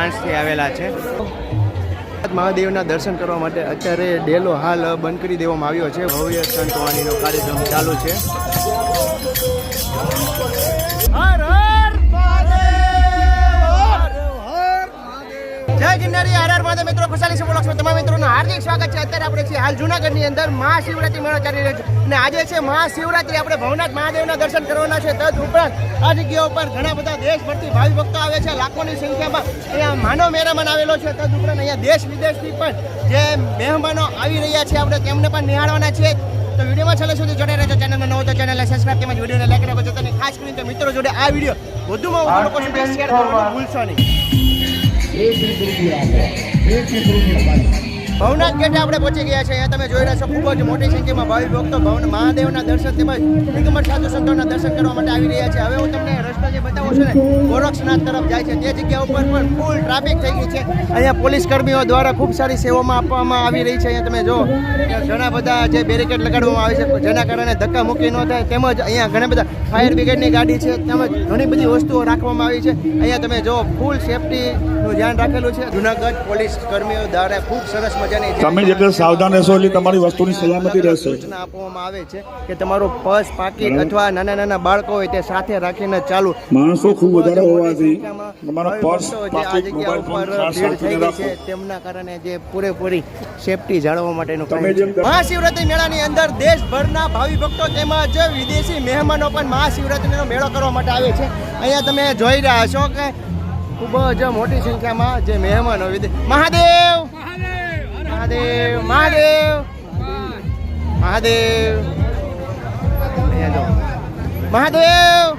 ફ્રાન્સથી આવેલા છે. મહાદેવના દર્શન કરવા માટે અત્યારે ડેલો હાલ બંધ કરી દેવામાં આવ્યો છે. ભવ્ય સંતવાણીનો કાર્યક્રમ ચાલુ છે. ગિરનારી હર મિત્રો ખુશાલી છે તમામ મિત્રોનું હાર્દિક સ્વાગત છે. અત્યારે આપણે છીએ હાલ જૂનાગઢની અંદર મહાશિવરાત્રી મેળો ચાલી રહ્યો છે. અને આજે છે મહાશિવરાત્રી આપણે ભવનાથ મહાદેવના દર્શન કરવાના છે. તદ ઉપરાંત આ જગ્યા ઉપર ઘણા બધા દેશભરથી ભાવિ ભક્તો આવે છે. લાખોની સંખ્યામાં અહીંયા માનવ મેરામણ આવેલો છે. તદ ઉપરાંત અહીંયા દેશ વિદેશથી પણ જે મહેમાનો આવી રહ્યા છે આપણે તેમને પણ નિહાળવાના છે તો વિડીયોમાં છેલ્લે સુધી જોડાઈ રહેજો. ચેનલ નવો તો ચેનલને સબસ્ક્રાઈબ તેમજ વિડીયોને લાઈક રાખો છો અને ખાસ કરીને તો મિત્રો જોડે આ વીડિયો વધુમાં વધુ લોકો સુધી શેર કરવાનું ભૂલશો નહીં. ஏசி திருப்பி ஏசி திருப்பி பாய் ભવનાથ ગેટે આપણે પહોંચી ગયા છે અહીંયા તમે જોઈ રહ્યા છો, ખૂબ જ મોટી સંખ્યામાં ભાવિ ભક્તો ભવન મહાદેવના દર્શન તેમજ નિગમર સાધુ સંતોના દર્શન કરવા માટે આવી રહ્યા છે. હવે હું તમને રસ્તો જે બતાવું છું ને, ગોરક્ષનાથ તરફ જાય છે. તે જગ્યા ઉપર પણ ફૂલ ટ્રાફિક થઈ ગઈ છે. અહીંયા પોલીસ કર્મીઓ દ્વારા ખૂબ સારી સેવામાં આપવામાં આવી રહી છે. અહીંયા તમે જો ઘણા બધા જે બેરિકેડ લગાડવામાં આવે છે, જેના કારણે ધક્કા મૂકી ન થાય. તેમજ અહીંયા ઘણા બધા ફાયર બ્રિગેડની ગાડી છે. તેમજ ઘણી બધી વસ્તુઓ રાખવામાં આવી છે. અહીંયા તમે જો ફૂલ સેફટીનું ધ્યાન રાખેલું છે. જુનાગઢ પોલીસ કર્મીઓ દ્વારા ખૂબ સરસ તમે જેટલા સાવધાન રહેશો એટલે તમારી વસ્તુની સલામતી રહેશે. સૂચના આપવામાં આવે છે કે તમારો પર્સ પાકીટ અથવા નાના નાના બાળકો હોય તે સાથે રાખીને ચાલુ. માણસો ખૂબ વધારે હોવાથી તમારો પર્સ પાકીટ મોબાઈલ ફોન ખાસ છે રાખો. તેમના કારણે જે પૂરેપૂરી સેફટી જાળવવા માટેનું જેમ છે. મહાશિવરાત્રી મેળાની અંદર દેશભરના ભાવિ ભક્તો તેમજ વિદેશી મહેમાનો પણ મહાશિવરાત્રીનો મેળો કરવા માટે આવે છે. અહીંયા તમે જોઈ રહ્યા છો કે ખૂબ જ મોટી સંખ્યામાં જે મહેમાનો મહાદેવ! મહાદેવ મહાદેવ મહાદેવ. મહાદેવ.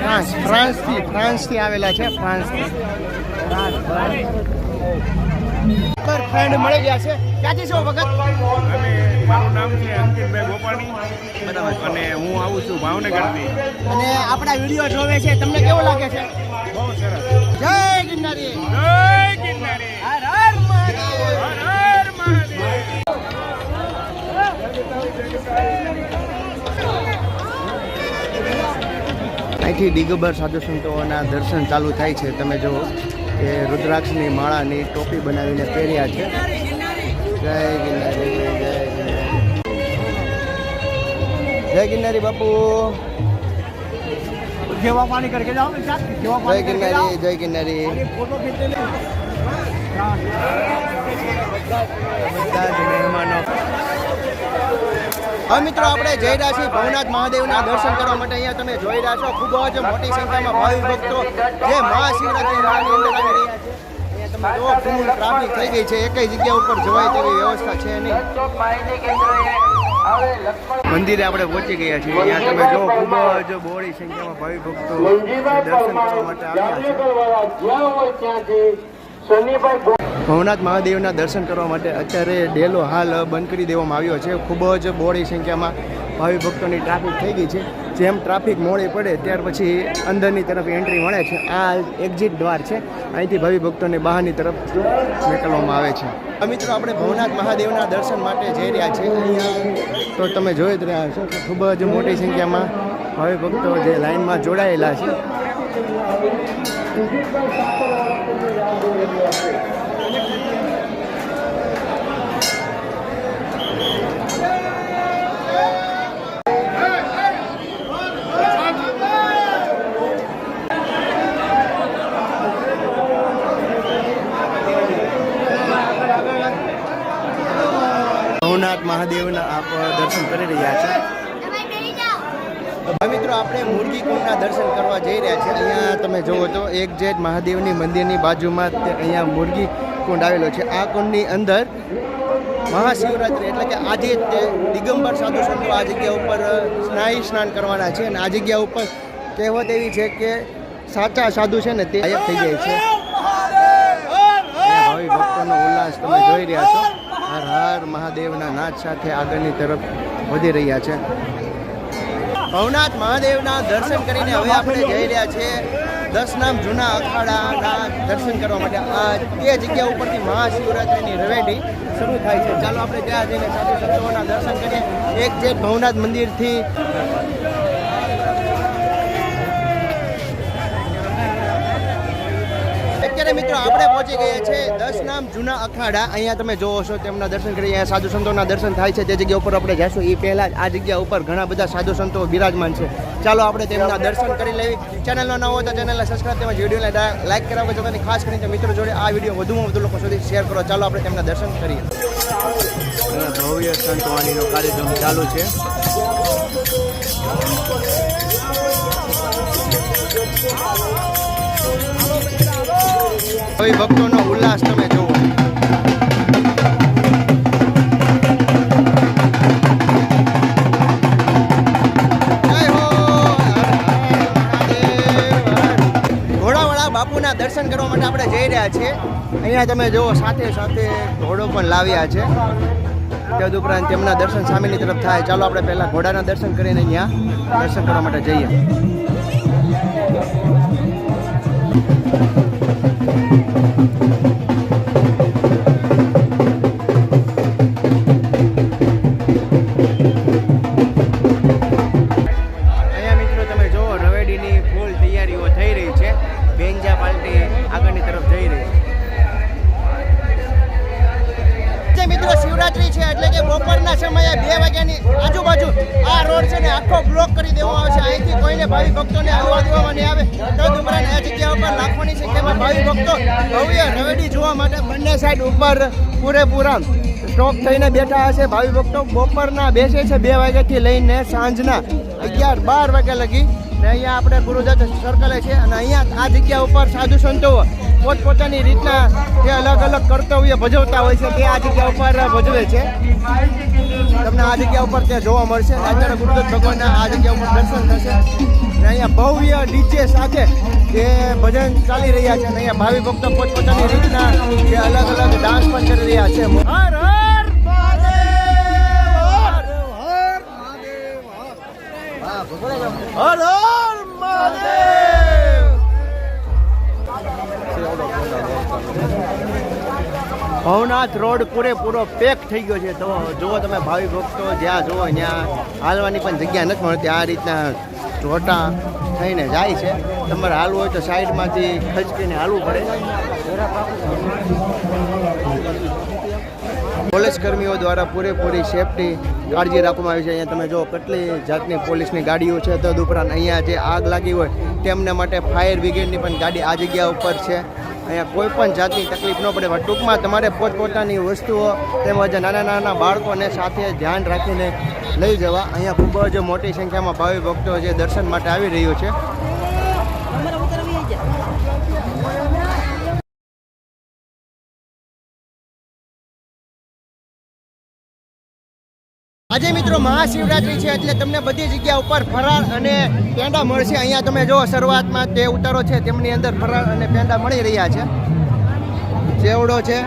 ફ્રાન્સ. ફ્રાન્સથી ફ્રાન્સથી આવેલા છે ફ્રાન્સથી. પર ફ્રેન્ડ મળી ગયા છે. ક્યાંથી છો વખત અમે મારું નામ છે અંકિતભાઈ ગોપાણી અને હું આવું છું ભાવનગરથી. અને આપણા વીડિયો જોવે છે. તમને કેવું લાગે છે? બહુ સરસ. જય ગિરનારી. જય ગિરનારી. હર હર મહાદેવ. હર હર મહાદેવ. અહીંથી દિગંબર સાધુ સંતોના દર્શન ચાલુ થાય છે. તમે જુઓ. કે રુદ્રાક્ષની માળાની ટોપી બનાવીને પહેર્યા છે. જય ગિરનારી જય ગિરનારી. જય ગિરનારી બાપુ. પાણી કરકે જાઓ જય ગિરનારી જય ગિરનારી. ફોટો ખીચે બધા હવે મિત્રો, આપણે જઈ રહ્યા છીએ ભવનાથ મહાદેવના દર્શન કરવા માટે અહીંયા તમે જોઈ રહ્યા છો. ખૂબ જ મોટી સંખ્યામાં ભાવિ ભક્તો જે મહાશિવરાત્રી મેળાની અંદર આવી રહ્યા છે. થઈ ગઈ છે. એકય જગ્યા ઉપર જવાય તેવી વ્યવસ્થા છે નહીં. મંદિરે આપણે પહોંચી ગયા છીએ. અહીંયા તમે જો ખૂબ જ બોડી સંખ્યામાં ભાવિ ભક્તો દર્શન કરવા માટે ભવનાથ મહાદેવના દર્શન કરવા માટે અત્યારે ડેલો હાલ બંધ કરી દેવામાં આવ્યો છે. ખૂબ જ બોડી સંખ્યામાં ભાવિ ભક્તોની ટ્રાફિક થઈ ગઈ છે. જેમ ટ્રાફિક મોડી પડે, ત્યાર પછી અંદરની તરફ એન્ટ્રી મળે છે. આ એક્ઝિટ દ્વાર છે. અહીંથી ભાવિ ભક્તોને બહારની તરફ મોકલવામાં આવે છે. મિત્રો, આપણે ભવનાથ મહાદેવના દર્શન માટે જઈ રહ્યા અહીંયા તો તમે જોઈ જ રહ્યા છો ખૂબ જ મોટી સંખ્યામાં ભાવિ ભક્તો જે લાઇનમાં જોડાયેલા છે ભવનાથ મહાદેવના આપ દર્શન કરી રહ્યા છો હવે મિત્રો આપણે મુરગી કુંડના દર્શન કરવા જઈ રહ્યા છે અહીંયા એક જે મહાદેવની મંદિરની બાજુમાં અહીંયા મુરગી કુંડ આવેલો છે. આ કુંડની અંદર મહાશિવરાત્રિ એટલે કે આજે તે દિગંબર સાધુ સંતો આ જગ્યા ઉપર સ્નાયુ સ્નાન કરવાના છે અને આ જગ્યા ઉપર કહેવત એવી છે કે સાચા સાધુ છે ને તે ગાયબ થઈ જાય છે. ભાવિ ભક્તોનો ઉલ્લાસ તમે જોઈ રહ્યા છો. હર હર મહાદેવના નાદ સાથે આગળની તરફ વધી રહ્યા છે. ભવનાથ મહાદેવના દર્શન કરીને હવે આપણે જઈ રહ્યા છીએ. દસ નામ જૂના અખાડાના દર્શન કરવા માટે આ તે જગ્યા ઉપરથી મહાશિવરાત્રિની રવેડી શરૂ થાય છે. ચાલો આપણે ત્યાં જઈને સાધુ સંતોના દર્શન કરીએ. એક જે ભવનાથ મંદિરથી અત્યારે મિત્રો, આપણે પહોંચી ગયા છે દસ નામ જૂના અખાડા. અહીંયા તમે જોવો છો તેમના દર્શન કરી અહીંયા સાધુ સંતોના દર્શન થાય છે. તે જગ્યા ઉપર આપણે જઈશું. એ પહેલાં આ જગ્યા ઉપર ઘણા બધા સાધુ સંતો બિરાજમાન છે. ચાલો આપણે તેમના દર્શન કરી લેવી ચેનલનો ન હોય તો ચેનલને સબસ્ક્રાઈબ તેમજ વિડીયોને લાઈક કરાવવા અને ખાસ કરીને મિત્રો જોડે આ વીડિયો વધુમાં વધુ લોકો સુધી શેર કરો. ચાલો આપણે તેમના દર્શન કરીએ. ભવ્ય સંતવાણીનો કાર્યક્રમ ચાલુ છે. ભક્તોનો ઉલ્લાસ તમે જુઓ બાપુના દર્શન કરવા માટે આપણે જઈ રહ્યા છીએ. અહીંયા તમે જુઓ સાથે સાથે ઘોડો પણ લાવ્યા છે. તદુપરાંત તેમના દર્શન સામેની તરફ થાય. ચાલો આપણે પહેલાં ઘોડાના દર્શન કરીને અહીંયા દર્શન કરવા માટે જઈએ. એટલે કે બપોરના સમયે બે વાગ્યાની આજુબાજુ આ રોડ છે ને આખો બ્લોક કરી દેવામાં આવશે અહીંથી કોઈને ભાવિ ભક્તોને આવવા દેવામાં નહીં આવે. તદુપરાંત આ જગ્યા ઉપર લાખોની સંખ્યામાં ભાવિ ભક્તો ભવ્ય રવેડી જોવા માટે બંને સાઈડ ઉપર પૂરેપૂરા સ્ટોક થઈને બેઠા હશે. ભાવિ ભક્તો બપોરના બેસે છે બે વાગ્યાથી લઈને સાંજના અગિયાર બાર વાગ્યા લગી. ને અહીંયા આપણે ગુરુદત્ત સર્કલે છે અને અહીંયા આ જગ્યા ઉપર સાધુ સંતો પોતપોતાની રીતના જે અલગ અલગ કર્તવ્ય ભજવતા હોય છે તે આ જગ્યા ઉપર ભજવે છે. તમને આ જગ્યા ઉપર ત્યાં જોવા મળશે અત્યારે ગુરુદત્ત ભગવાનના આ જગ્યા ઉપર દર્શન થશે. ને અહીંયા ભવ્ય ડીજે સાથે જે ભજન ચાલી રહ્યા છે અને અહીંયા ભાવિ ભક્તો પોતપોતાની રીતના જે અલગ અલગ ડાન્સ પણ કરી રહ્યા છે. હર હર ભવનાથ રોડ પૂરેપૂરો પેક થઈ ગયો છે. તો જુઓ તમે ભાવિ ભક્તો, જ્યાં જુઓ, ત્યાં હાલવાની પણ જગ્યા નથી મળતી. આ રીતના ચોટા થઈને જાય છે. તમારે હાલવું હોય તો સાઈડમાંથી ખચકીને હાલવું પડે. પોલીસ કર્મીઓ દ્વારા પૂરેપૂરી સેફટી કાળજી રાખવામાં આવી છે. અહીંયા તમે જો કેટલી જાતની પોલીસની ગાડીઓ છે. તદુપરાંત અહીંયા જે આગ લાગી હોય તેમને માટે ફાયર બ્રિગેડની પણ ગાડી આ જગ્યા ઉપર છે. અહીંયા કોઈ પણ જાતની તકલીફ ન પડે. ટૂંકમાં તમારે પોતપોતાની વસ્તુઓ તેમજ નાના નાના બાળકોને સાથે ધ્યાન રાખીને લઈ જવા અહીંયા ખૂબ જ મોટી સંખ્યામાં ભાવિ ભક્તો જે દર્શન માટે આવી રહ્યો છે. આજે મિત્રો મહાશિવરાત્રી છે એટલે તમને બધી જગ્યા ઉપર ફરાળ અને પેંડા મળશે. અહીંયા તમે જો શરૂઆતમાં તે ઉતારો છે તેમની અંદર ફરાળ અને પેંડા મળી રહ્યા છે. ચેવડો છે.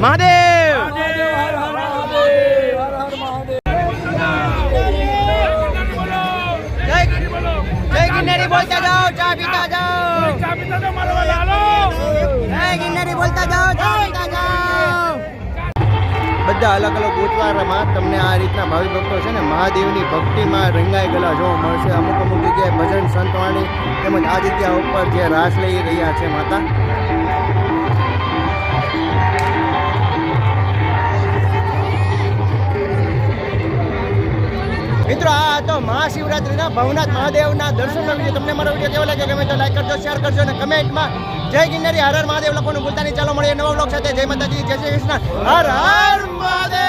મહાદેવ! જય ગિરનારી બોલતા જાઓ, ચા પીતા જાઓ. બધા અલગ અલગ ગુરુદ્વારામાં તમને આ રીતના ભાવિ ભક્તો છે ને, મહાદેવની ભક્તિમાં રંગાઈ ગયેલા જોવા મળશે. અમુક અમુક જગ્યાએ ભજન સંતવાણી તેમજ આ જગ્યા ઉપર જે રાસ લઈ રહ્યા છે માતા. મિત્રો, આ હતો મહાશિવરાત્રિના ભવનાથ મહાદેવના દર્શનનો વીડિયો તમને મારો વીડિયો કેવો લાગે ગમે તો લાઈક કરજો શેર કરજો અને કમેન્ટમાં જય ગિરનારી, હર હર મહાદેવ લખવાનું ભૂલતા નહીં. ચાલો મળીએ નવા બ્લોગ સાથે. જય માતાજી, જય શ્રી કૃષ્ણ. હર હર મહાદેવ!